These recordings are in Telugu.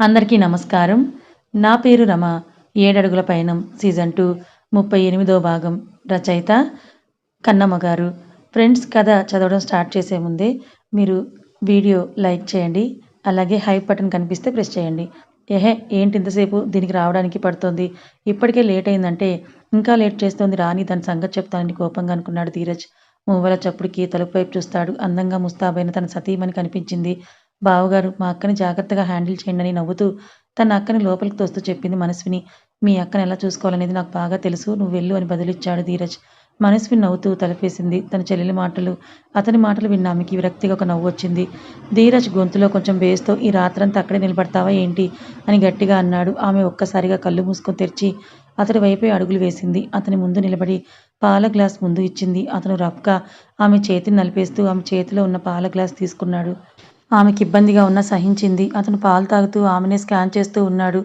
అందరికీ నమస్కారం. నా పేరు రమ. ఏడడుగుల పయనం సీజన్ టూ ముప్పై ఎనిమిదో భాగం రచయిత కన్నమ్మ గారు. ఫ్రెండ్స్ కథ చదవడం స్టార్ట్ చేసే ముందే మీరు వీడియో లైక్ చేయండి. అలాగే హైప్ బటన్ కనిపిస్తే ప్రెస్ చేయండి. ఏహే ఏంటి ఇంతసేపు దీనికి రావడానికి పడుతుంది? ఇప్పటికే లేట్ అయిందంటే ఇంకా లేట్ చేస్తోంది రాని దాని సంగతి చెప్తానని కోపంగా అనుకున్నాడు ధీరజ్. మూవల చప్పుడుకి తలుపు వైపు చూస్తాడు. అందంగా ముస్తాబైన తన సతీమని కనిపించింది. బావగారు మా అక్కని జాగ్రత్తగా హ్యాండిల్ చేయండి అని నవ్వుతూ తన అక్కని లోపలికి తోస్తూ చెప్పింది మనస్విని. మీ అక్కని ఎలా చూసుకోవాలనేది నాకు బాగా తెలుసు. నువ్వు వెళ్ళు అని బదులిచ్చాడు ధీరజ్. మనస్విని నవ్వుతూ తలపేసింది. తన చెల్లెలి మాటలు అతని మాటలు విన్న ఆమెకి విరక్తిగా ఒక నవ్వు వచ్చింది. ధీరజ్ గొంతులో కొంచెం బేస్తో ఈ రాత్రంతా అక్కడే నిలబడతావా ఏంటి? అని గట్టిగా అన్నాడు. ఆమె ఒక్కసారిగా కళ్ళు మూసుకొని తెరిచి అతడి వైపే అడుగులు వేసింది. అతని ముందు నిలబడి పాల గ్లాస్ ముందు ఇచ్చింది. అతను రఫ్గా ఆమె చేతిని నలిపేస్తూ ఆమె చేతిలో ఉన్న పాల గ్లాస్ తీసుకున్నాడు. ఆమెకి ఇబ్బందిగా ఉన్నా సహించింది. అతను పాలు తాగుతూ ఆమెనే స్కాన్ చేస్తూ ఉన్నాడు.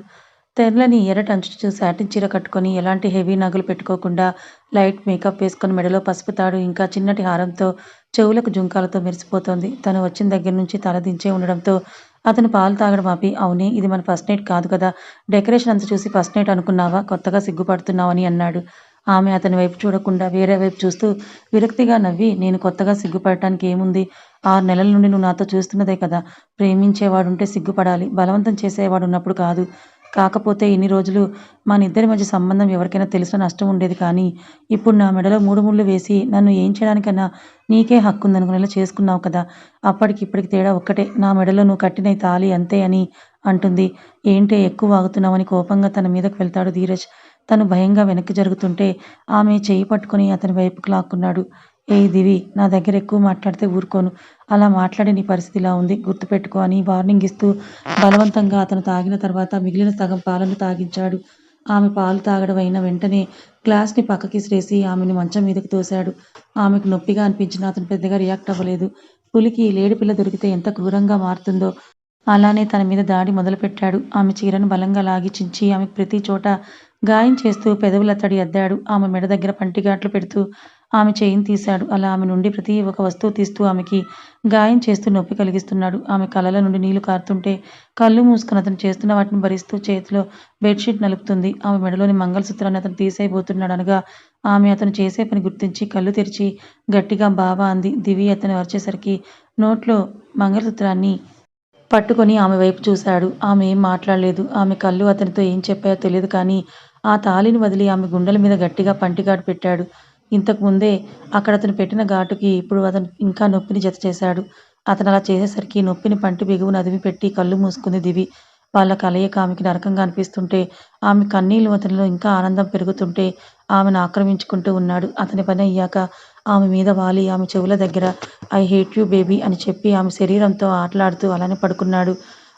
తెరలని ఎర్రటంచు అంచు సాటిన్ చీర కట్టుకొని ఎలాంటి హెవీ నగలు పెట్టుకోకుండా లైట్ మేకప్ వేసుకొని మెడలో పసుపు తాడు ఇంకా చిన్నటి హారంతో చెవులకు జుంకాలతో మెరిసిపోతోంది. తను వచ్చిన దగ్గర నుంచి తల దించే ఉండడంతో అతను పాలు తాగడం ఆపి అవునే ఇది మన ఫస్ట్ నైట్ కాదు కదా. డెకరేషన్ అంతా చూసి ఫస్ట్ నైట్ అనుకున్నావా? కొత్తగా సిగ్గుపడుతున్నావని అన్నాడు. ఆమె అతని వైపు చూడకుండా వేరే వైపు చూస్తూ విరక్తిగా నవ్వి నేను కొత్తగా సిగ్గుపడటానికి ఏముంది? ఆరు నెలల నుండి నువ్వు నాతో చూస్తున్నదే కదా. ప్రేమించేవాడుంటే సిగ్గుపడాలి. బలవంతం చేసేవాడు ఉన్నప్పుడు కాదు. కాకపోతే ఇన్ని రోజులు మన ఇద్దరి మధ్య సంబంధం ఎవరికైనా తెలిసిన నష్టం ఉండేది కానీ ఇప్పుడు నా మెడలో మూడు ముళ్ళు వేసి నన్ను ఏం చేయడానికన్నా నీకే హక్కు ఉందనుకునేలా చేసుకున్నావు కదా. అప్పటికి ఇప్పటికి తేడా ఒక్కటే. నా మెడలో నువ్వు కట్టిన తాలి తాళి అంతే అని అంటుంది. ఏంటే ఎక్కువ వాగుతున్నావని కోపంగా తన మీదకు వెళ్తాడు ధీరజ్. తను భయంగా వెనక్కి జరుగుతుంటే ఆమె చేయి పట్టుకుని అతని వైపుకు లాక్కున్నాడు. ఏ దివి నా దగ్గర ఎక్కువ మాట్లాడితే ఊరుకోను. అలా మాట్లాడే నీ పరిస్థితి ఇలా ఉంది. గుర్తుపెట్టుకో అని వార్నింగ్ ఇస్తూ బలవంతంగా అతను తాగిన తర్వాత మిగిలిన సగం పాలను తాగించాడు. ఆమె పాలు తాగడం అయిన వెంటనే గ్లాస్ని పక్కకి శ్రేసి ఆమెను మంచం మీదకి తోశాడు. ఆమెకు నొప్పిగా అనిపించినా అతను పెద్దగా రియాక్ట్ అవ్వలేదు. పులికి లేడి పిల్ల దొరికితే ఎంత క్రూరంగా మారుతుందో అలానే తన మీద దాడి మొదలుపెట్టాడు. ఆమె చీరను బలంగా లాగి చించి ఆమెకు ప్రతి చోట గాయం చేస్తూ పెదవులతడి అద్దాడు. ఆమె మెడ దగ్గర పంటిగాట్లు పెడుతూ ఆమె చేయిని తీశాడు. అలా ఆమె నుండి ప్రతి ఒక వస్తువు తీస్తూ ఆమెకి గాయం చేస్తూ నొప్పి కలిగిస్తున్నాడు. ఆమె కళ్ళల నుండి నీళ్ళు కారుతుంటే కళ్ళు మూసుకుని అతను చేస్తున్న వాటిని భరిస్తూ చేతిలో బెడ్షీట్ నలుపుతుంది. ఆమె మెడలోని మంగళసూత్రాన్ని అతను తీసేయబోతున్నాడు అనగా ఆమె అతను చేసే పని గుర్తించి కళ్ళు తెరిచి గట్టిగా బావా అంది. దివి అతను వచ్చేసరికి నోట్లో మంగళసూత్రాన్ని పట్టుకొని ఆమె వైపు చూశాడు. ఆమె ఏం మాట్లాడలేదు. ఆమె కళ్ళు అతనితో ఏం చెప్పాయో తెలియదు కానీ ఆ తాళిని వదిలి ఆమె గుండెల మీద గట్టిగా పంటిగాడు పెట్టాడు. ఇంతకు ముందే అక్కడ అతను పెట్టిన ఘాటుకి ఇప్పుడు అతను ఇంకా నొప్పిని జత చేశాడు. అతను అలా చేసేసరికి నొప్పిని పంటి బిగువును అదిమి పెట్టి కళ్ళు మూసుకుంది దివి. వాళ్ళ కలయిక ఆమెకి నరకంగా అనిపిస్తుంటే ఆమె కన్నీళ్ళు అతనిలో ఇంకా ఆనందం పెరుగుతుంటే ఆమెను ఆక్రమించుకుంటూ ఉన్నాడు. అతని పని అయ్యాక ఆమె మీద వాలి ఆమె చెవుల దగ్గర ఐ హేట్ యూ బేబీ అని చెప్పి ఆమె శరీరంతో ఆటలాడుతూ అలానే పడుకున్నాడు.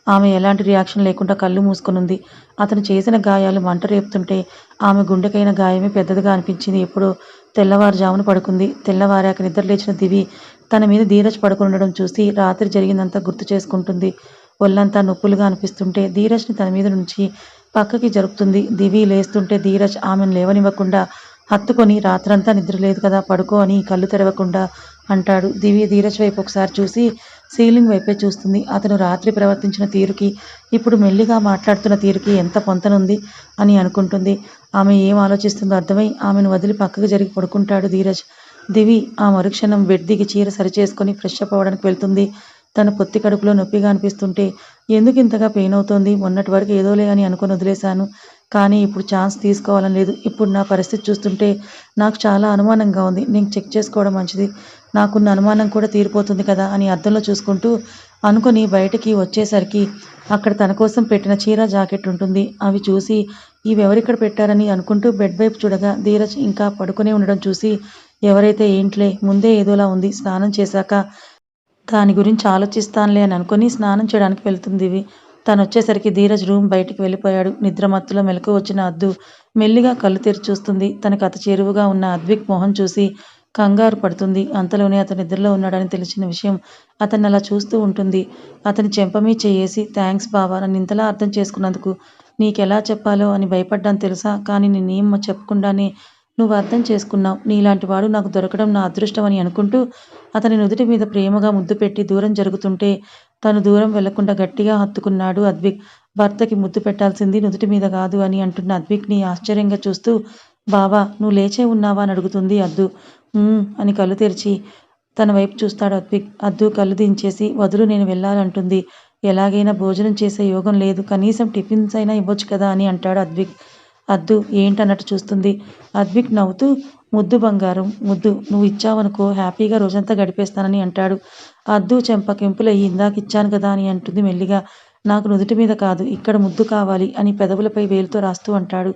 ఆమె ఎలాంటి రియాక్షన్ లేకుండా కళ్ళు మూసుకునుంది. అతను చేసిన గాయాలు మంట రేపుతుంటే ఆమె గుండెకైన గాయమే పెద్దదిగా అనిపించింది. ఎప్పుడో తెల్లవారుజామున పడుకుంది. తెల్లవారాక నిద్ర లేచిన దివి తన మీద ధీరజ్ పడుకుండడం చూసి రాత్రి జరిగిందంతా గుర్తు చేసుకుంటుంది. ఒళ్ళంతా నొప్పులుగా అనిపిస్తుంటే ధీరజ్ని తన మీద నుంచి పక్కకి జరుపుతుంది. దివి లేస్తుంటే ధీరజ్ ఆమెను లేవనివ్వకుండా హత్తుకొని రాత్రంతా నిద్ర లేదు కదా పడుకో అని కళ్ళు తెరవకుండా అంటాడు. దివి ధీరజ్ వైపు ఒకసారి చూసి సీలింగ్ వైపే చూస్తుంది. అతను రాత్రి ప్రవర్తించిన తీరుకి ఇప్పుడు మెల్లిగా మాట్లాడుతున్న తీరుకి ఎంత పొంతనుంది అని అనుకుంటుంది. ఆమె ఏం ఆలోచిస్తుందో అర్థమై ఆమెను వదిలి పక్కకు జరిగి పడుకుంటాడు ధీరజ్. దివి ఆ మరుక్షణం బెడ్ దిగి చీర సరిచేసుకొని ఫ్రెష్ అప్ అవ్వడానికి వెళ్తుంది. తన పొత్తి కడుపులో నొప్పిగా అనిపిస్తుంటే ఎందుకు ఇంతగా పెయిన్ అవుతోంది? మొన్నటి వరకు ఏదోలే అని అనుకుని వదిలేశాను. కానీ ఇప్పుడు ఛాన్స్ తీసుకోవాలని లేదు. ఇప్పుడు నా పరిస్థితి చూస్తుంటే నాకు చాలా అనుమానంగా ఉంది. నేను చెక్ చేసుకోవడం మంచిది. నాకున్న అనుమానం కూడా తీరిపోతుంది కదా అని అర్థంలో చూసుకుంటూ అనుకుని బయటికి వచ్చేసరికి అక్కడ తన కోసం పెట్టిన చీర జాకెట్ ఉంటుంది. అవి చూసి ఇవి ఎవరిక్కడ పెట్టారని అనుకుంటూ బెడ్ వైపు చూడగా ధీరజ్ ఇంకా పడుకునే ఉండడం చూసి ఎవరైతే ఏంట్లే ముందే ఏదోలా ఉంది స్నానం చేశాక దాని గురించి ఆలోచిస్తానులే అని అనుకుని స్నానం చేయడానికి వెళ్తుంది. ఇవి తను వచ్చేసరికి ధీరజ్ రూమ్ బయటికి వెళ్ళిపోయాడు. నిద్రమత్తులో మెలకు వచ్చిన అద్దు మెల్లిగా కళ్ళు తెరిచి చూస్తుంది. తనకు అత చేరువుగా ఉన్న అద్విక్ మొహం చూసి కంగారు పడుతుంది. అంతలోనే అతను నిద్రలో ఉన్నాడని తెలిసిన విషయం అతన్ని అలా చూస్తూ ఉంటుంది. అతని చెంపమీ చేయేసి థ్యాంక్స్ బావా నన్ను ఇంతలా అర్థం చేసుకున్నందుకు నీకెలా చెప్పాలో అని భయపడ్డాను తెలుసా? కానీ నేనేం చెప్పకుండానే నువ్వు అర్థం చేసుకున్నావు. నీలాంటి వాడు నాకు దొరకడం నా అదృష్టం అని అనుకుంటూ అతని నుదుటి మీద ప్రేమగా ముద్దు పెట్టి దూరం జరుగుతుంటే తను దూరం వెళ్ళకుండా గట్టిగా హత్తుకున్నాడు అద్విక్. భర్తకి ముద్దు పెట్టాల్సింది నుదుటి మీద కాదు అని అంటున్న అద్విక్ని ఆశ్చర్యంగా చూస్తూ బావా నువ్వు లేచే ఉన్నావా? అని అడుగుతుంది అద్దు. అని కళ్ళు తెరిచి తన వైపు చూస్తాడు అద్విక్. అద్దు కళ్ళు దించేసి వదులు నేను వెళ్ళాలంటుంది. ఎలాగైనా భోజనం చేసే యోగం లేదు. కనీసం టిఫిన్స్ అయినా ఇవ్వచ్చు కదా? అని అంటాడు అద్విక్. అద్దు ఏంటన్నట్టు చూస్తుంది. అద్విక్ నవ్వుతూ ముద్దు బంగారం ముద్దు నువ్వు ఇచ్చావనుకో హ్యాపీగా రోజంతా గడిపేస్తానని అంటాడు. అద్దు చెంప కెంపులయ్యి ఇందాక ఇచ్చాను కదా అని అంటుంది మెల్లిగా. నాకు నుదుటి మీద కాదు ఇక్కడ ముద్దు కావాలి అని పెదవులపై వేలుతో రాస్తూ అంటాడు.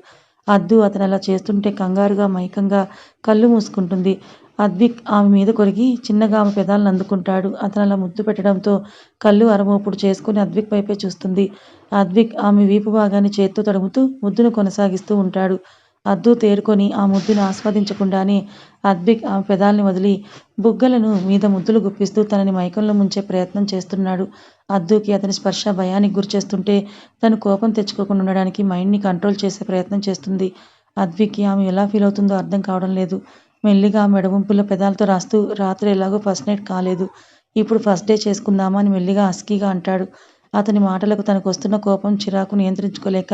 అద్దు అతను అలా చేస్తుంటే కంగారుగా మైకంగా కళ్ళు మూసుకుంటుంది. అద్విక్ ఆమె మీద కొరిగి చిన్నగా ఆమె పెదాలను అందుకుంటాడు. అతను అలా ముద్దు పెట్టడంతో కళ్ళు అరమోపుడు చేసుకుని అద్విక్ వైపే చూస్తుంది. అద్విక్ ఆమె వీపు భాగాన్ని చేత్తో తడుముతూ ముద్దును కొనసాగిస్తూ ఉంటాడు. అద్దు తేరుకొని ఆ ముద్దును ఆస్వాదించకుండానే అద్విక్ ఆమె పెదాల్ని వదిలి బుగ్గలను మీద ముద్దులు గుప్పిస్తూ తనని మైకంలో ముంచే ప్రయత్నం చేస్తున్నాడు. అద్దుకి అతని స్పర్శ భయానికి గురిచేస్తుంటే తను కోపం తెచ్చుకోకుండా ఉండడానికి మైండ్ని కంట్రోల్ చేసే ప్రయత్నం చేస్తుంది. అద్విక్కి ఆమె ఎలా ఫీల్ అవుతుందో అర్థం కావడం లేదు. మెల్లిగా మెడవంపుల పెదాలతో రాస్తూ రాత్రి ఎలాగో ఫస్ట్ నైట్ కాలేదు. ఇప్పుడు ఫస్ట్ డే చేసుకుందామా అని మెల్లిగా హస్కీగా అంటాడు. అతని మాటలకు తనకు వస్తున్న కోపం చిరాకు నియంత్రించుకోలేక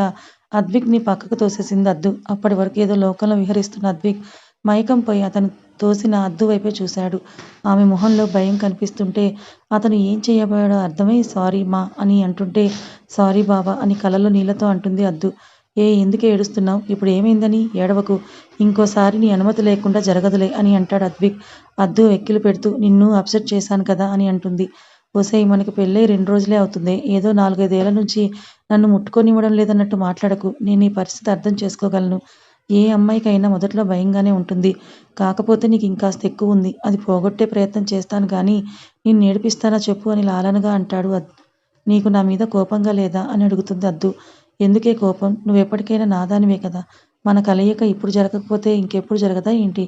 అద్విక్ని పక్కకు తోసేసింది అద్దు. అప్పటి వరకు ఏదో లోకంలో విహరిస్తున్న అద్విక్ మైకం పోయి అతను తోసిన అద్దు వైపే చూశాడు. ఆమె మొహంలో భయం కనిపిస్తుంటే అతను ఏం చేయబోయాడో అర్థమై సారీ మా అని అంటుంటే సారీ బాబా అని కలలో నీళ్ళతో అంటుంది అద్దు. ఏ ఎందుకు ఏడుస్తున్నావు? ఇప్పుడు ఏమైందని? ఏడవకు. ఇంకోసారి నీ అనుమతి లేకుండా జరగదులే అని అంటాడు అద్విక్. అద్దు ఎక్కిలు పెడుతూ నిన్ను అప్సెట్ చేశాను కదా అని అంటుంది. ఓసై మనకి పెళ్ళై రెండు రోజులే అవుతుంది. ఏదో నాలుగైదేళ్ళ నుంచి నన్ను ముట్టుకొనివ్వడం లేదన్నట్టు మాట్లాడకు. నేను ఈ పరిస్థితి అర్థం చేసుకోగలను. ఏ అమ్మాయికైనా మొదట్లో భయంగానే ఉంటుంది. కాకపోతే నీకు ఇంకాస్త ఎక్కువ ఉంది. అది పోగొట్టే ప్రయత్నం చేస్తాను కానీ నేను నేర్పిస్తానా చెప్పు అని లాలనగా అంటాడు అద్. నీకు నా మీద కోపంగా లేదా అని అడుగుతుంది అద్దు. ఎందుకే కోపం? నువ్వు ఎప్పటికైనా నాదానివే కదా. మన కలయిక ఇప్పుడు జరగకపోతే ఇంకెప్పుడు జరగదా ఏంటి?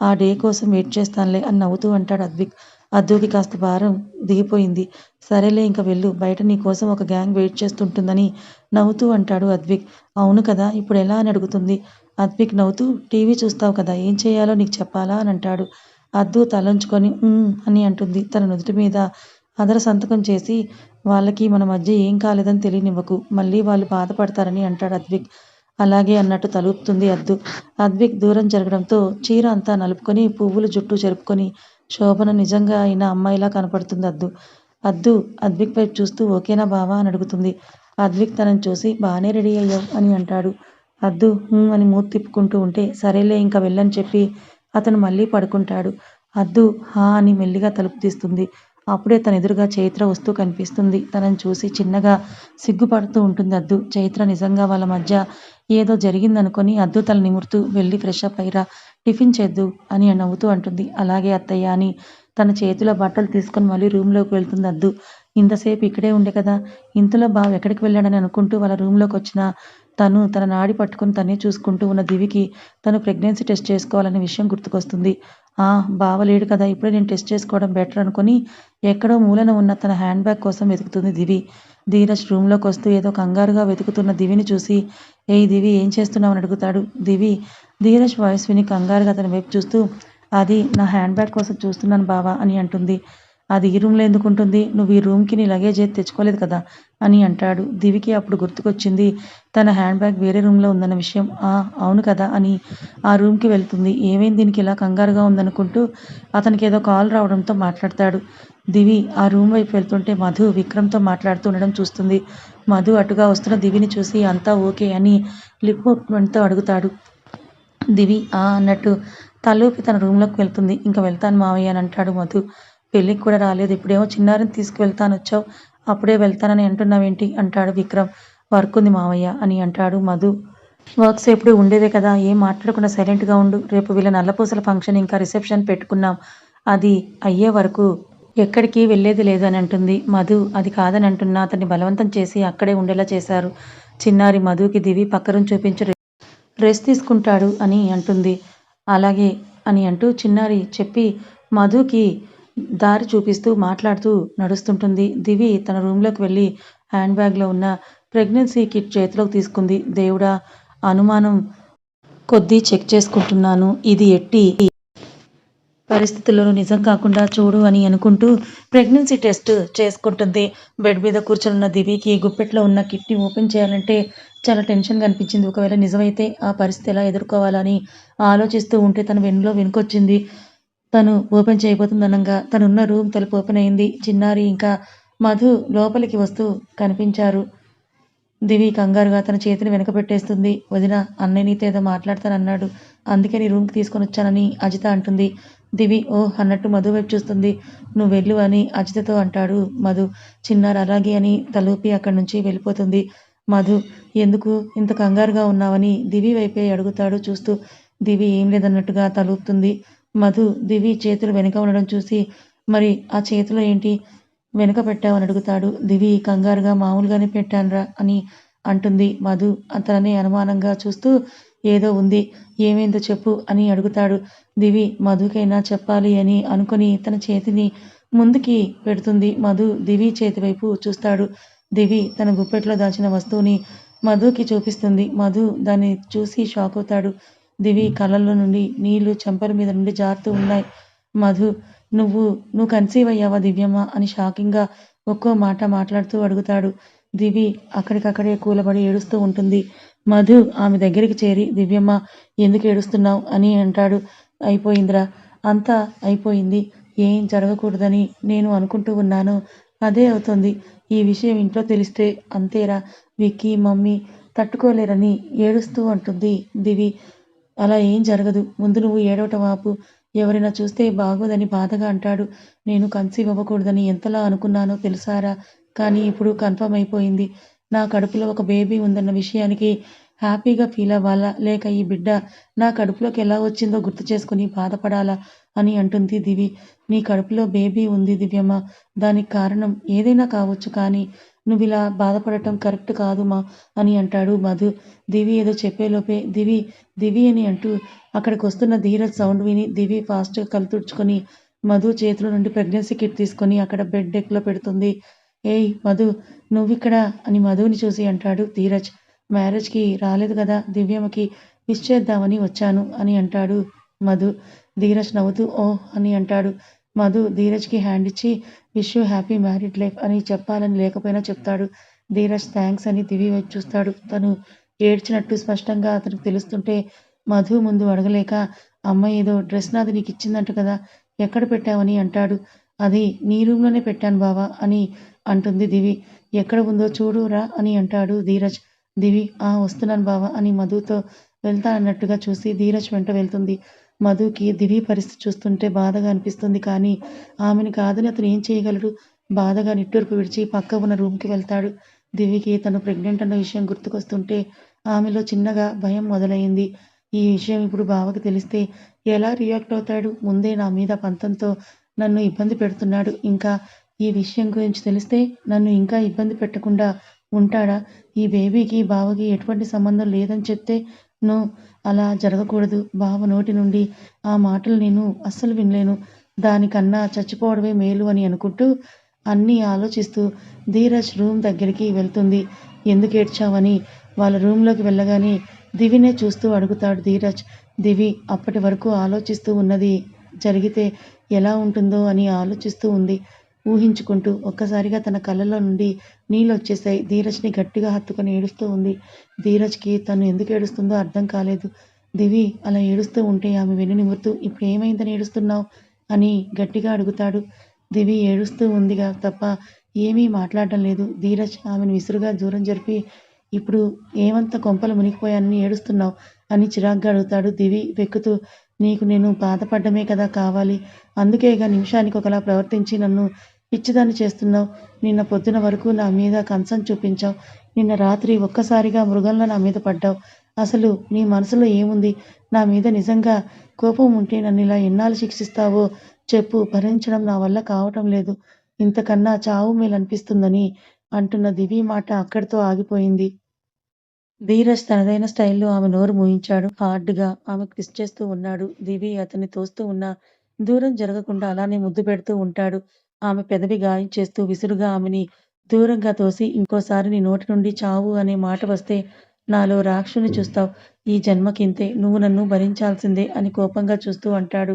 ఆ డే కోసం వెయిట్ చేస్తానులే అని నవ్వుతూ అంటాడు అద్విక్. అద్దుకి కాస్త భారం దిగిపోయింది. సరేలే ఇంక వెళ్ళు. బయట నీ కోసం ఒక గ్యాంగ్ వెయిట్ చేస్తుంటుందని నవ్వుతూ అంటాడు అద్విక్. అవును కదా ఇప్పుడు ఎలా అని అడుగుతుంది. అద్విక్ నవ్వుతూ టీవీ చూస్తావు కదా ఏం చేయాలో నీకు చెప్పాలా అని అంటాడు. అద్దు తలంచుకొని అని అంటుంది. తన నుదుటి మీద అదర సంతకం చేసి వాళ్ళకి మన మధ్య ఏం కాలేదని తెలియనివ్వకు. మళ్ళీ వాళ్ళు బాధపడతారని అంటాడు అద్విక్. అలాగే అన్నట్టు తలుపుతుంది అద్దు. అద్విక్ దూరం జరగడంతో చీర అంతా నలుపుకొని పువ్వులు జుట్టు జరుపుకొని శోభన నిజంగా అయిన అమ్మాయిలా కనపడుతుంది అద్దు. అద్దు అద్విక్ వైపు చూస్తూ ఓకేనా బావా అని అడుగుతుంది. అద్విక్ తనని చూసి బాగానే రెడీ అయ్యావు అని అంటాడు. అద్దు అని మూతి తిప్పుకుంటూ ఉంటే సరేలే ఇంకా వెళ్ళని చెప్పి అతను మళ్ళీ పడుకుంటాడు. అద్దు హా అని మెల్లిగా తలుపు తీస్తుంది. అప్పుడే తన ఎదురుగా చైత్ర వస్తూ కనిపిస్తుంది. తనని చూసి చిన్నగా సిగ్గుపడుతూ ఉంటుంది అద్దు. చైత్ర నిజంగా వాళ్ళ మధ్య ఏదో జరిగిందనుకొని అద్దు తల నిమురుతూ వెళ్ళి ఫ్రెష్ అప్ అయిరా టిఫిన్ చేద్దు అని నవ్వుతూ అంటుంది. అలాగే అత్తయ్య అని తన చేతిలో బట్టలు తీసుకొని మళ్ళీ రూమ్లోకి వెళ్తుంది అద్దు. ఇంతసేపు ఇక్కడే ఉండే కదా ఇంతలో బావ ఎక్కడికి వెళ్ళాడని అనుకుంటూ వాళ్ళ రూమ్లోకి వచ్చిన తను తన నాడి పట్టుకుని తనే చూసుకుంటూ ఉన్న దివికి తను ప్రెగ్నెన్సీ టెస్ట్ చేసుకోవాలనే విషయం గుర్తుకొస్తుంది. బావ లేడు కదా ఇప్పుడే నేను టెస్ట్ చేసుకోవడం బెటర్ అనుకొని ఎక్కడో మూలన ఉన్న తన హ్యాండ్ బ్యాగ్ కోసం వెతుకుతుంది దివి. ధీరజ్ రూమ్లోకి వస్తూ ఏదో కంగారుగా వెతుకుతున్న దివిని చూసి ఏ దివి ఏం చేస్తున్నావు? అని అడుగుతాడు. దివి ధీరజ్ వాయిస్ విని కంగారుగా అతని వైపు చూస్తూ అది నా హ్యాండ్ బ్యాగ్ కోసం చూస్తున్నాను బావా అని అంటుంది. అది ఈ రూమ్లో ఎందుకు ఉంటుంది? నువ్వు ఈ రూమ్కి నీ లగేజ్ ఏది తెచ్చుకోలేదు కదా? అని అంటాడు. దివికి అప్పుడు గుర్తుకొచ్చింది తన హ్యాండ్ బ్యాగ్ వేరే రూమ్లో ఉందన్న విషయం. ఆ అవును కదా అని. ఆ రూమ్కి వెళ్తుంది. ఏమైంది? దీనికి ఇలా కంగారుగా ఉందనుకుంటూ అతనికి ఏదో కాల్ రావడంతో మాట్లాడతాడు. దివి ఆ రూమ్ వైపు వెళ్తుంటే మధు విక్రమ్తో మాట్లాడుతూ ఉండడం చూస్తుంది. మధు అటుగా వస్తున్న దివిని చూసి అంతా ఓకే అని లిప్ మూవ్మెంట్తో అడుగుతాడు. దివి ఆ అన్నట్టు తలూపి తన రూమ్లోకి వెళ్తుంది. ఇంకా వెళ్తాను మావయ్య అని అంటాడు మధు. పెళ్ళికి కూడా రాలేదు. ఇప్పుడేమో చిన్నారిని తీసుకువెళ్తాను వచ్చావు. అప్పుడే వెళ్తానని అంటున్నావేంటి? అంటాడు విక్రమ్. వర్క్ ఉంది మావయ్య అని అంటాడు మధు. వర్క్స్ ఎప్పుడు ఉండేవే కదా. ఏం మాట్లాడకుండా సైలెంట్గా ఉండు. రేపు వీళ్ళ నల్లపూసల ఫంక్షన్ ఇంకా రిసెప్షన్ పెట్టుకున్నాం. అది అయ్యే వరకు ఎక్కడికి వెళ్ళేది లేదు అని అంటుంది మధు. అది కాదని అంటున్నా. అతన్ని బలవంతం చేసి అక్కడే ఉండేలా చేశారు. చిన్నారి మధుకి దివి పక్కన చూపించి రెస్ట్ తీసుకుంటాడు అని అంటుంది. అలాగే అని అంటూ చిన్నారి చెప్పి మధుకి దారి చూపిస్తూ మాట్లాడుతూ నడుస్తుంటుంది. దివి తన రూమ్లోకి వెళ్ళి హ్యాండ్ బ్యాగ్లో ఉన్న ప్రెగ్నెన్సీ కిట్ చేతిలోకి తీసుకుంది. దేవుడా అనుమానం కొద్దీ చెక్ చేసుకుంటున్నాను. ఇది ఎట్టి పరిస్థితులను నిజం కాకుండా చూడు అని అనుకుంటూ ప్రెగ్నెన్సీ టెస్ట్ చేసుకుంటుంది. బెడ్ మీద కూర్చున్న దివికి గుప్పెట్లో ఉన్న కిట్ని ఓపెన్ చేయాలంటే చాలా టెన్షన్గా అనిపించింది. ఒకవేళ నిజమైతే ఆ పరిస్థితి ఎలా ఎదుర్కోవాలని ఆలోచిస్తూ ఉంటే తన వెన్నులో వెనుకొచ్చింది. తను ఓపెన్ చేయబోతుందనంగా తనున్న రూమ్ తలుపు ఓపెన్ అయింది. చిన్నారి ఇంకా మధు లోపలికి వస్తూ కనిపించారు. దివి కంగారుగా తన చేతిని వెనక పెట్టేస్తుంది. వదిన అన్నయ్య నీతో ఏదో మాట్లాడతానన్నాడు. అందుకే నీ రూమ్కి తీసుకొని వచ్చానని అజిత అంటుంది. దివి ఓ అన్నట్టు మధు వైపు చూస్తుంది. నువ్వు వెళ్ళు అని అజితతో అంటాడు మధు. చిన్నారు అలాగే అని తలూపి అక్కడి నుంచి వెళ్ళిపోతుంది. మధు ఎందుకు ఇంత కంగారుగా ఉన్నావని దివి వైపే అడుగుతాడు చూస్తూ. దివి ఏం లేదన్నట్టుగా తలూపుతుంది. మధు దివి చేతులు వెనుక ఉండడం చూసి మరి ఆ చేతిలో ఏంటి? వెనుక పెట్టావని అడుగుతాడు. దివి కంగారుగా మామూలుగానే పెట్టానురా అని అంటుంది మధు. అతనని అనుమానంగా చూస్తూ ఏదో ఉంది. ఏమైందో చెప్పు అని అడుగుతాడు. దివి మధుకైనా చెప్పాలి అని అనుకుని తన చేతిని ముందుకి పెడుతుంది మధు. దివి చేతి వైపు చూస్తాడు. దివి తన గుప్పెట్లో దాచిన వస్తువుని మధుకి చూపిస్తుంది. మధు దాన్ని చూసి షాక్ అవుతాడు. దివి కళ్ళల్లో నుండి నీళ్ళు చెంపల మీద నుండి జారుతూ ఉన్నాయి. మధు నువ్వు నువ్వు కన్సీవ్ అయ్యావా దివ్యమ్మ? అని షాకింగ్గా ఒక్కో మాట మాట్లాడుతూ అడుగుతాడు. దివి అక్కడికక్కడే కూలబడి ఏడుస్తూ ఉంటుంది. మధు ఆమె దగ్గరికి చేరి దివ్యమ్మ ఎందుకు ఏడుస్తున్నావు? అని అంటాడు. అయిపోయిందిరా అంతా అయిపోయింది. ఏం జరగకూడదని నేను అనుకుంటూ ఉన్నాను. అదే అవుతుంది. ఈ విషయం ఇంట్లో తెలిస్తే అంతేరా. విక్కీ మమ్మీ తట్టుకోలేరని ఏడుస్తూ అంటుంది దివి. అలా ఏం జరగదు. ముందు నువ్వు ఏడవటం ఆపు ఎవరైనా చూస్తే బాగోదని బాధగా అంటాడు. నేను కన్సీవ్ అవ్వకూడదని ఎంతలా అనుకున్నానో తెలుసారా? కానీ ఇప్పుడు కన్ఫర్మ్ అయిపోయింది. నా కడుపులో ఒక బేబీ ఉందన్న విషయానికి హ్యాపీగా ఫీల్ అవ్వాలా? లేక ఈ బిడ్డ నా కడుపులోకి ఎలా వచ్చిందో గుర్తు చేసుకుని బాధపడాలా అని అంటుంది దివి. నీ కడుపులో బేబీ ఉంది దివ్యమ్మ. దానికి కారణం ఏదైనా కావచ్చు కానీ నువ్వు ఇలా బాధపడటం కరెక్ట్ కాదు మా అని అంటాడు మధు. దివి ఏదో చెప్పేలోపే దివి దివి అని అంటూ అక్కడికి వస్తున్న ధీరజ్ సౌండ్ విని దివి ఫాస్ట్గా కళ్ళు తుడుచుకొని మధు చేతిలో నుండి ప్రెగ్నెన్సీ కిట్ తీసుకొని అక్కడ బెడ్ డెక్లో పెడుతుంది. ఏయ్ మధు నువ్విక్కడ అని మధుని చూసి అంటాడు ధీరజ్. మ్యారేజ్కి రాలేదు కదా దివ్యమ్మకి విష్ చేద్దామని వచ్చాను అని అంటాడు మధు. ధీరజ్ నవ్వుతూ ఓ అని అంటాడు. మధు ధీరజ్కి హ్యాండ్ ఇచ్చి wish you happy married life అని చెప్పాలని లేకపోయినా చెప్తాడు. ధీరజ్ థ్యాంక్స్ అని దివి వచ్చి చూస్తాడు. తను ఏడ్చినట్టు స్పష్టంగా అతనికి తెలుస్తుంటే మధు ముందు అడగలేక అమ్మ ఏదో డ్రెస్ నాది నీకు ఇచ్చిందంట కదా ఎక్కడ పెట్టావని అంటాడు. అది నీ రూమ్లోనే పెట్టాను బావా అని అంటుంది దివి. ఎక్కడ ఉందో చూడురా అని అంటాడు ధీరజ్. దివి ఆ వస్తున్నాను బావా అని మధుతో వెళ్తా అన్నట్టుగా చూసి ధీరజ్ వెంట వెళ్తుంది. మధుకి దివి పరిస్థితి చూస్తుంటే బాధగా అనిపిస్తుంది కానీ ఆమెను కాదని అతను ఏం చేయగలడు? బాధగా నిట్టూర్పు విడిచి పక్క ఉన్న రూమ్కి వెళ్తాడు. దివికి తను ప్రెగ్నెంట్ అన్న విషయం గుర్తుకొస్తుంటే ఆమెలో చిన్నగా భయం మొదలైంది. ఈ విషయం ఇప్పుడు బావకి తెలిస్తే ఎలా రియాక్ట్ అవుతాడు? ముందే నా మీద పంతంతో నన్ను ఇబ్బంది పెడుతున్నాడు. ఇంకా ఈ విషయం గురించి తెలిస్తే నన్ను ఇంకా ఇబ్బంది పెట్టకుండా ఉంటాడా? ఈ బేబీకి బావకి ఎటువంటి సంబంధం లేదని చెప్తే నో అలా జరగకూడదు. బావ నోటి నుండి ఆ మాటలు నేను అస్సలు వినలేను. దానికన్నా చచ్చిపోవడమే మేలు అని అనుకుంటూ అన్నీ ఆలోచిస్తూ ధీరజ్ రూమ్ దగ్గరికి వెళ్తుంది. ఎందుకు ఏడ్చావని? వాళ్ళ రూమ్లోకి వెళ్ళగానే దివినే చూస్తూ అడుగుతాడు ధీరజ్. దివి అప్పటి వరకు ఆలోచిస్తూ ఉన్నది జరిగితే ఎలా ఉంటుందో అని ఆలోచిస్తూ ఉంది. ఊహించుకుంటూ ఒక్కసారిగా తన కళ్ళలో నుండి నీళ్ళు వచ్చేసాయి ధీరజ్ని గట్టిగా హత్తుకొని ఏడుస్తూ ఉంది. ధీరజ్కి తను ఎందుకు ఏడుస్తుందో అర్థం కాలేదు. దివి అలా ఏడుస్తూ ఉంటే ఆమె వెను నిమురుతూ ఇప్పుడు ఏమైందని ఏడుస్తున్నావు? అని గట్టిగా అడుగుతాడు. దివి ఏడుస్తూ ఉందిగా తప్ప ఏమీ మాట్లాడడం లేదు. ధీరజ్ ఆమెను విసురుగా దూరం జరిపి ఇప్పుడు ఏమంత కొంపలు మునిగిపోయానని ఏడుస్తున్నావు? అని చిరాగ్గా అడుగుతాడు దివి వెక్కుతూ. నీకు నేను బాధపడ్డమే కదా కావాలి. అందుకేగా నిమిషానికి ఒకలా ప్రవర్తించి నన్ను పిచ్చిదాన్ని చేస్తున్నావు. నిన్న పొద్దున వరకు నా మీద కంచం చూపించావు. నిన్న రాత్రి ఒక్కసారిగా మృగంలో నా మీద పడ్డావు. అసలు నీ మనసులో ఏముంది? నా మీద నిజంగా కోపం ఉంటే నన్ను ఇలా ఎన్నాళ్ళు శిక్షిస్తావో చెప్పు. భరించడం నా వల్ల కావటం లేదు. ఇంతకన్నా చావు మేలనిపిస్తుందని అంటున్న దివి మాట అక్కడితో ఆగిపోయింది. ధీరజ్ తనదైన స్టైల్లో ఆమె నోరు మూయించాడు. హార్డ్గా ఆమె కిస్ చేస్తూ ఉన్నాడు. దివి అతన్ని తోస్తూ ఉన్నా దూరం జరగకుండా అలానే ముద్దు పెడుతూ ఉంటాడు. ఆమె పెదవి గాయం చేస్తూ విసురుగా ఆమెని దూరంగా తోసి ఇంకోసారి నీ నోటి నుండి చావు అనే మాట వస్తే నాలో రాక్షుని చూస్తావు. ఈ జన్మకింతే నువ్వు నన్ను భరించాల్సిందే అని కోపంగా చూస్తూ అంటాడు.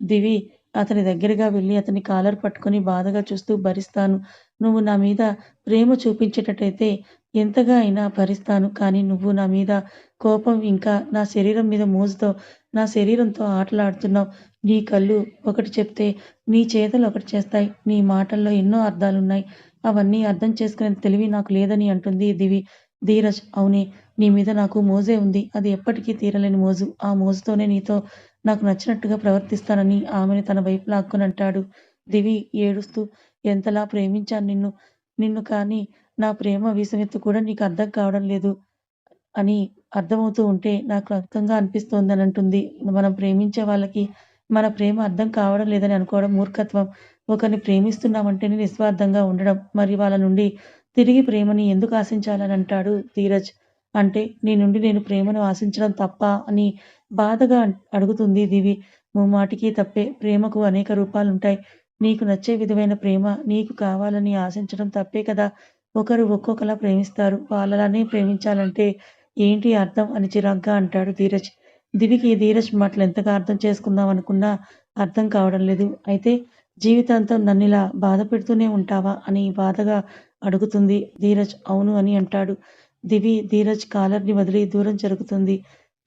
దివి అతని దగ్గరగా వెళ్ళి అతని కాలర్ పట్టుకొని బాధగా చూస్తూ భరిస్తాను. నువ్వు నా మీద ప్రేమ చూపించేటట్టయితే ఎంతగా అయినా భరిస్తాను. కానీ నువ్వు నా మీద కోపం ఇంకా నా శరీరం మీద మోజుతో నా శరీరంతో ఆటలాడుతున్నావు. నీ కళ్ళు ఒకటి చెప్తే నీ చేతులు ఒకటి చేస్తాయి. నీ మాటల్లో ఎన్నో అర్థాలున్నాయి. అవన్నీ అర్థం చేసుకునే తెలివి నాకు లేదని అంటుంది దివి. ధీరజ్ అవునే నీ మీద నాకు మోజే ఉంది. అది ఎప్పటికీ తీరలేని మోజు. ఆ మోజుతోనే నీతో నాకు నచ్చినట్టుగా ప్రవర్తిస్తానని ఆమెని తన వైపు లాక్కుని అంటాడు. దివి ఏడుస్తూ ఎంతలా ప్రేమించాను నిన్ను. నిన్ను కానీ నా ప్రేమ వీసమెత్తు కూడా నీకు అర్థం కావడం లేదు అని అర్థమవుతూ ఉంటే నాకు అర్థంగా అనిపిస్తోందని అంటుంది. మనం ప్రేమించే వాళ్ళకి మన ప్రేమ అర్థం కావడం లేదని అనుకోవడం మూర్ఖత్వం. ఒకరిని ప్రేమిస్తున్నామంటేనే నిస్వార్థంగా ఉండడం. మరి వాళ్ళ నుండి తిరిగి ప్రేమని ఎందుకు ఆశించాలని అంటాడు ధీరజ్. అంటే నీ నుండి నేను ప్రేమను ఆశించడం తప్ప అని బాధగా అడుగుతుంది దివి. మాటికి తప్పే. ప్రేమకు అనేక రూపాలుంటాయి. నీకు నచ్చే విధమైన ప్రేమ నీకు కావాలని ఆశించడం తప్పే కదా! ఒకరు ఒక్కొక్కలా ప్రేమిస్తారు. వాళ్ళలానే ప్రేమించాలంటే ఏంటి అర్థం అని చిరాగ్గా అంటాడు ధీరజ్. దివికి ధీరజ్ మాటలు ఎంతగా అర్థం చేసుకుందాం అనుకున్నా అర్థం కావడం లేదు. అయితే జీవితాంతం నన్నిలా బాధ పెడుతూనే ఉంటావా అని బాధగా అడుగుతుంది. ధీరజ్ అవును అని అంటాడు. దివి ధీరజ్ కాలర్‌ని వదిలి దూరం జరుగుతుంది.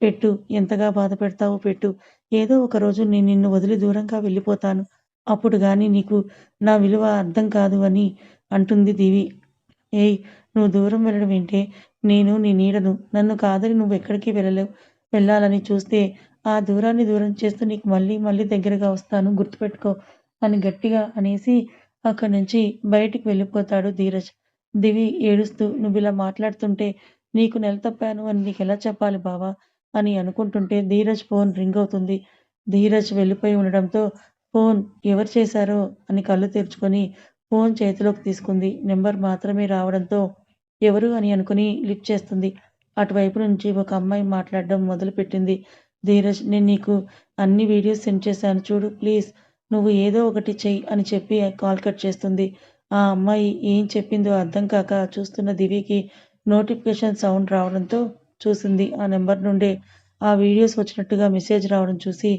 పెట్టు. ఎంతగా బాధ పెడతావో పెట్టు. ఏదో ఒకరోజు నేను నిన్ను వదిలి దూరంగా వెళ్ళిపోతాను. అప్పుడు కానీ నీకు నా విలువ అర్థం కాదు అని అంటుంది దివి. ఏయ్! నువ్వు దూరం వెళ్ళడం ఏంటి నేను నీ నీడను. నన్ను కాదని నువ్వు ఎక్కడికి వెళ్ళలేవు. వెళ్ళాలని చూస్తే ఆ దూరాన్ని దూరం చేస్తూ నీకు మళ్ళీ మళ్ళీ దగ్గరగా వస్తాను గుర్తుపెట్టుకో అని గట్టిగా అనేసి అక్కడి నుంచి బయటికి వెళ్ళిపోతాడు ధీరజ్. దివి ఏడుస్తూ నువ్వు ఇలా మాట్లాడుతుంటే నీకు నెల తప్పాను అని నీకు ఎలా చెప్పాలి బావా అని అనుకుంటుంటే ధీరజ్ ఫోన్ రింగ్ అవుతుంది. ధీరజ్ వెళ్ళిపోయి ఉండడంతో ఫోన్ ఎవరు చేశారో అని కళ్ళు తెరుచుకొని ఫోన్ చేతిలోకి తీసుకుంది. నెంబర్ మాత్రమే రావడంతో ఎవరు అని అనుకుని లిఫ్ట్ చేస్తుంది. అటువైపు నుంచి ఒక అమ్మాయి మాట్లాడడం మొదలుపెట్టింది. ధీరజ్ నేను నీకు అన్ని వీడియోస్ సెండ్ చేశాను చూడు ప్లీజ్ నువ్వు ఏదో ఒకటి చెయ్యి అని చెప్పి కాల్ కట్ చేస్తుంది. ఆ అమ్మాయి ఏం చెప్పిందో అర్థం కాక చూస్తున్న దివికి నోటిఫికేషన్ సౌండ్ రావడంతో చూసింది. ఆ నెంబర్ నుండే ఆ వీడియోస్ వచ్చినట్టుగా మెసేజ్ రావడం చూసి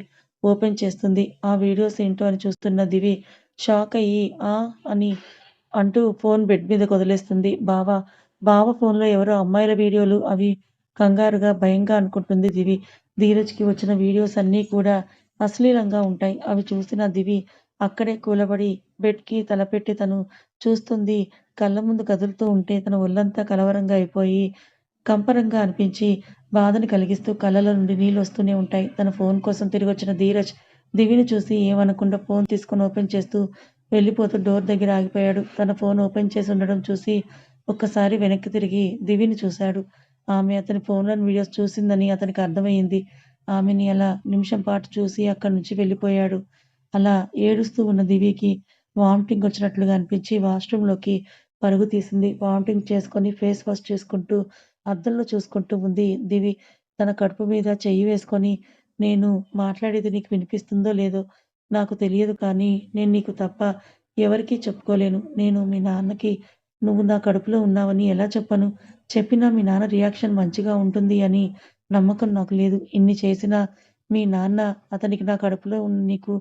ఓపెన్ చేస్తుంది. ఆ వీడియోస్ ఏంటో అని చూస్తున్న దివి షాక్ అయ్యి ఆ అని అంటూ ఫోన్ బెడ్ మీద వదిలేస్తుంది. బావ బావ ఫోన్లో ఎవరో అమ్మాయిల వీడియోలు అవి కంగారుగా భయంగా అనుకుంటుంది దివి. ధీరజ్కి వచ్చిన వీడియోస్ అన్నీ కూడా అశ్లీలంగా ఉంటాయి. అవి చూసిన దివి అక్కడే కూలబడి బెడ్‌కి తలపెట్టి తను చూస్తుంది. కళ్ళ ముందు కదులుతూ ఉంటే తన ఒళ్ళంతా కలవరంగా అయిపోయి, కంపరంగా అనిపించి, బాధను కలిగిస్తూ కళ్ళలో నుండి నీళ్ళు వస్తూనే ఉంటాయి. తన ఫోన్ కోసం తిరిగొచ్చిన ధీరజ్ దివిని చూసి ఏమనకుండా ఫోన్ తీసుకొని ఓపెన్ చేస్తూ వెళ్ళిపోతూ డోర్ దగ్గర ఆగిపోయాడు. తన ఫోన్ ఓపెన్ చేసి ఉండడం చూసి ఒక్కసారి వెనక్కి తిరిగి దివిని చూశాడు. ఆమె అతని ఫోన్‌లోని వీడియోస్ చూసిందని అతనికి అర్థమైంది ఆమెని అలా నిమిషం పాటు చూసి అక్కడి నుంచి వెళ్ళిపోయాడు. అలా ఏడుస్తూ ఉన్న దివికి వామిటింగ్ వచ్చినట్లుగా అనిపించి వాష్‌రూమ్‌లోకి పరుగు తీసింది. వామిటింగ్ చేసుకొని ఫేస్ వాష్ చేసుకుంటూ అద్దంలో చూసుకుంటూ ఉంది దివి. తన కడుపు మీద చెయ్యి వేసుకొని నేను మాట్లాడేది నీకు వినిపిస్తుందో లేదో నాకు తెలియదు కానీ నేను నీకు తప్ప ఎవరికీ చెప్పుకోలేను. నేను మీ నాన్నకి నువ్వు నా కడుపులో ఉన్నావని ఎలా చెప్పను? చెప్పినా మీ నాన్న రియాక్షన్ మంచిగా ఉంటుంది అని నమ్మకం నాకు లేదు. ఇన్ని చేసినా మీ నాన్న అతనికి నా కడుపులో నీకు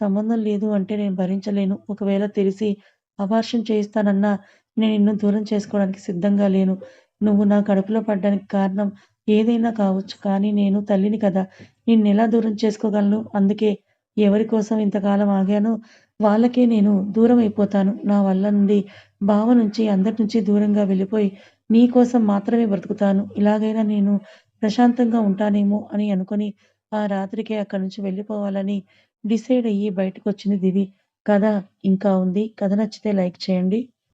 సంబంధం లేదు అంటే నేను భరించలేను. ఒకవేళ తెలిసి అబార్షన్ చేయిస్తానన్నా నేను నిన్ను దూరం చేసుకోవడానికి సిద్ధంగా లేను. నువ్వు నా కడుపులో పడ్డానికి కారణం ఏదైనా కావచ్చు. కానీ నేను తల్లిని కదా! నిన్నెలా దూరం చేసుకోగలను? అందుకే ఎవరి కోసం ఇంతకాలం ఆగానో వాళ్ళకే నేను దూరం అయిపోతాను. నా వల్ల నుండి బావ నుంచి అందరి నుంచి దూరంగా వెళ్ళిపోయి నీ కోసం మాత్రమే బ్రతుకుతాను. ఇలాగైనా నేను ప్రశాంతంగా ఉంటానేమో అని అనుకుని ఆ రాత్రికే అక్కడి నుంచి వెళ్ళిపోవాలని డిసైడ్ అయ్యి బయటకు వచ్చింది దివి. కథ ఇంకా ఉంది. కథ నచ్చితే లైక్ చేయండి.